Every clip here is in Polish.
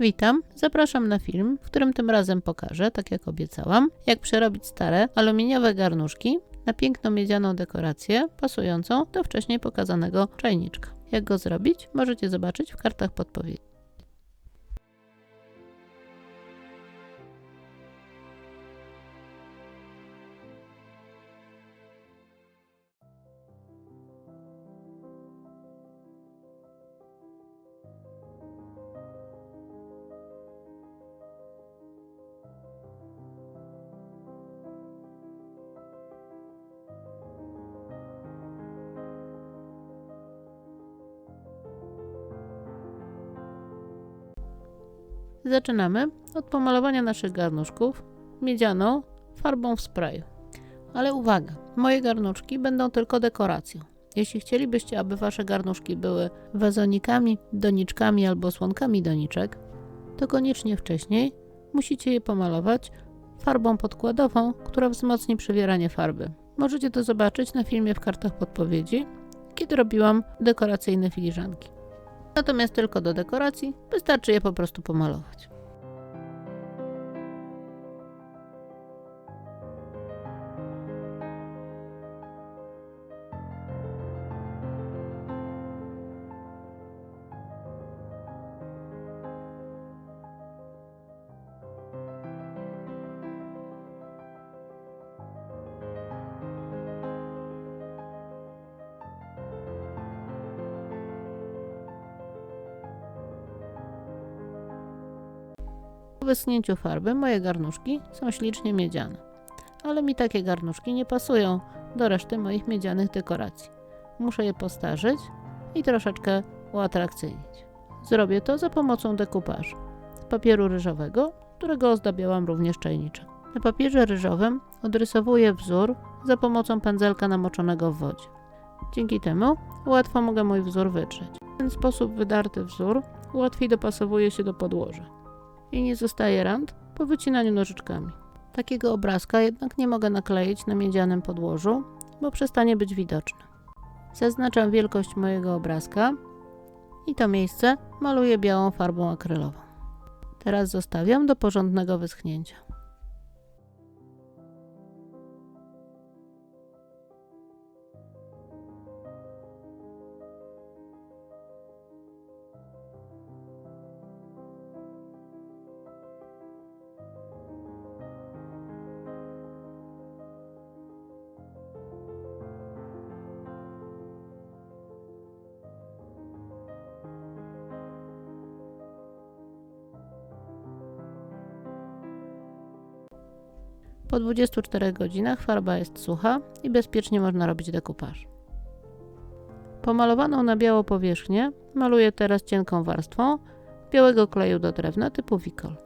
Witam, zapraszam na film, w którym tym razem pokażę, tak jak obiecałam, jak przerobić stare aluminiowe garnuszki na piękną miedzianą dekorację pasującą do wcześniej pokazanego czajniczka. Jak go zrobić, możecie zobaczyć w kartach podpowiedzi. Zaczynamy od pomalowania naszych garnuszków miedzianą farbą w sprayu. Ale uwaga, moje garnuszki będą tylko dekoracją. Jeśli chcielibyście, aby wasze garnuszki były wazonikami, doniczkami albo słonkami doniczek, to koniecznie wcześniej musicie je pomalować farbą podkładową, która wzmocni przywieranie farby. Możecie to zobaczyć na filmie w kartach podpowiedzi, kiedy robiłam dekoracyjne filiżanki. Natomiast tylko do dekoracji wystarczy je po prostu pomalować. Wyschnięciu farby moje garnuszki są ślicznie miedziane. Ale mi takie garnuszki nie pasują do reszty moich miedzianych dekoracji. Muszę je postarzyć i troszeczkę uatrakcyjnić. Zrobię to za pomocą dekupażu z papieru ryżowego, którego ozdabiałam również czajniczek. Na papierze ryżowym odrysowuję wzór za pomocą pędzelka namoczonego w wodzie. Dzięki temu łatwo mogę mój wzór wytrzeć. W ten sposób wydarty wzór łatwiej dopasowuje się do podłoża i nie zostaje rand po wycinaniu nożyczkami. Takiego obrazka jednak nie mogę nakleić na miedzianym podłożu, bo przestanie być widoczny. Zaznaczam wielkość mojego obrazka i to miejsce maluję białą farbą akrylową. Teraz zostawiam do porządnego wyschnięcia. Po 24 godzinach farba jest sucha i bezpiecznie można robić dekupaż. Pomalowaną na biało powierzchnię maluję teraz cienką warstwą białego kleju do drewna typu Wikol.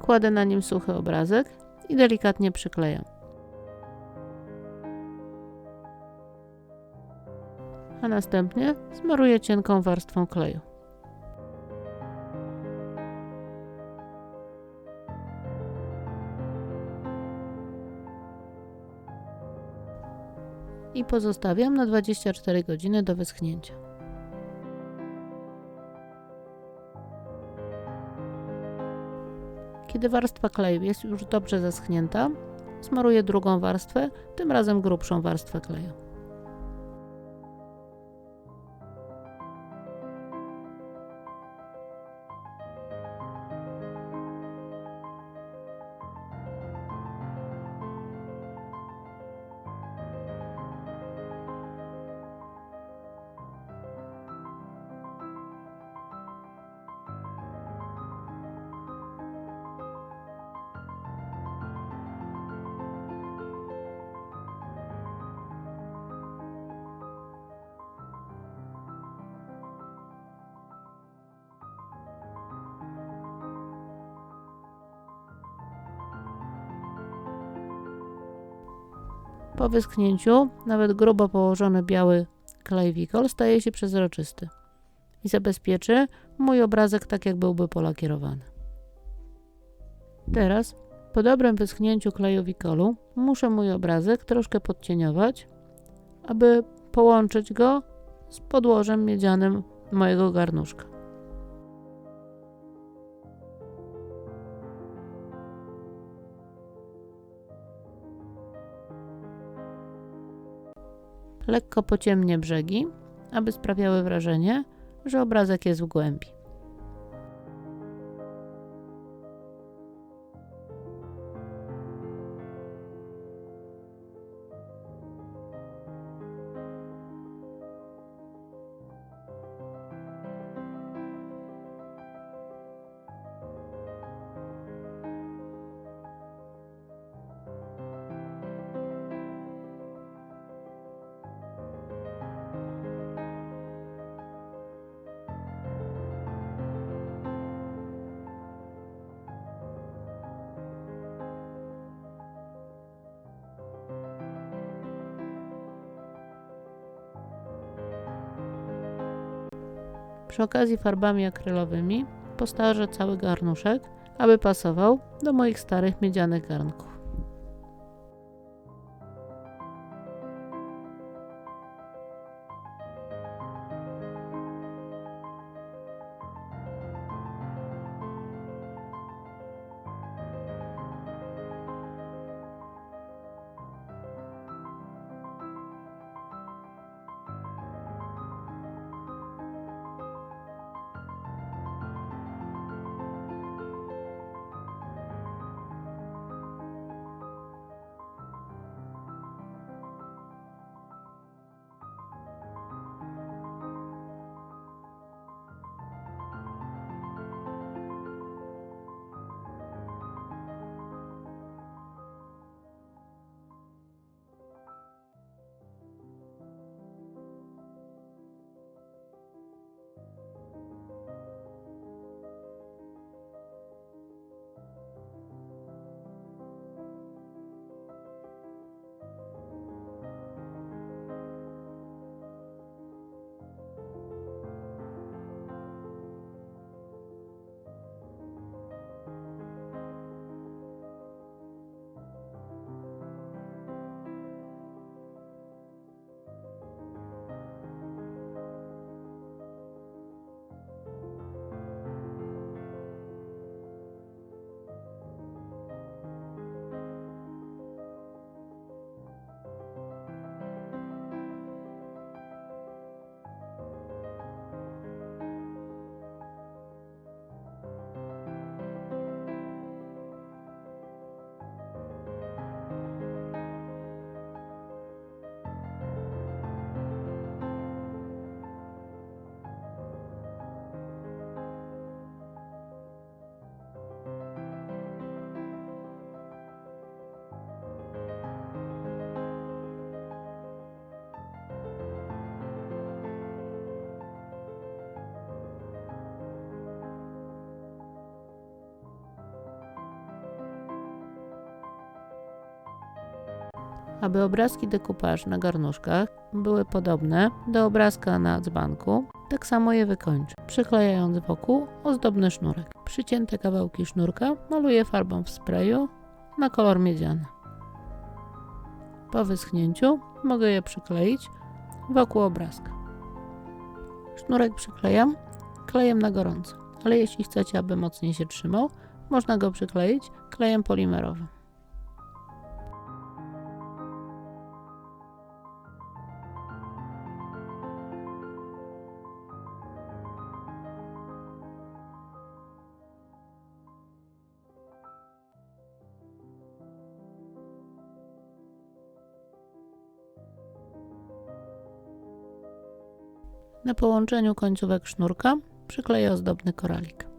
Kładę na nim suchy obrazek i delikatnie przyklejam. A następnie smaruję cienką warstwą kleju. I pozostawiam na 24 godziny do wyschnięcia. Kiedy warstwa kleju jest już dobrze zeschnięta, smaruję drugą warstwę, tym razem grubszą warstwę kleju. Po wyschnięciu nawet grubo położony biały klej wikol staje się przezroczysty i zabezpieczy mój obrazek tak, jak byłby polakierowany. Teraz, po dobrym wyschnięciu kleju wikolu, muszę mój obrazek troszkę podcieniować, aby połączyć go z podłożem miedzianym mojego garnuszka. Lekko pociemnie brzegi, aby sprawiały wrażenie, że obrazek jest w głębi. Przy okazji farbami akrylowymi postarzę cały garnuszek, aby pasował do moich starych miedzianych garnków. Aby obrazki dekupaż na garnuszkach były podobne do obrazka na dzbanku, tak samo je wykończę, przyklejając wokół ozdobny sznurek. Przycięte kawałki sznurka maluję farbą w sprayu na kolor miedziany. Po wyschnięciu mogę je przykleić wokół obrazka. Sznurek przyklejam klejem na gorąco, ale jeśli chcecie, aby mocniej się trzymał, można go przykleić klejem polimerowym. Na połączeniu końcówek sznurka przykleję ozdobny koralik.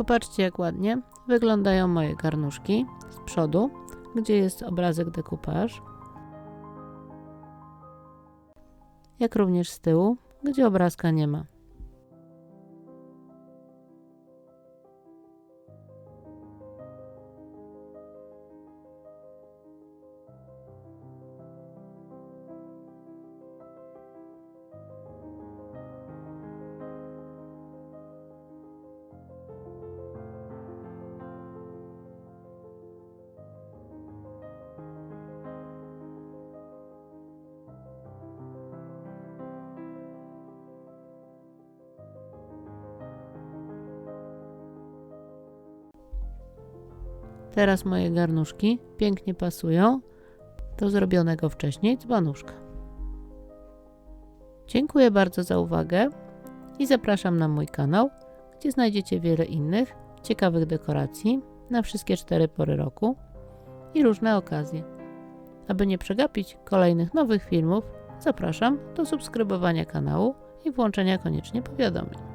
Popatrzcie, jak ładnie wyglądają moje garnuszki z przodu, gdzie jest obrazek dekupaż, jak również z tyłu, gdzie obrazka nie ma. Teraz moje garnuszki pięknie pasują do zrobionego wcześniej dzbanuszka. Dziękuję bardzo za uwagę i zapraszam na mój kanał, gdzie znajdziecie wiele innych ciekawych dekoracji na wszystkie cztery pory roku i różne okazje. Aby nie przegapić kolejnych nowych filmów, zapraszam do subskrybowania kanału i włączenia koniecznie powiadomień.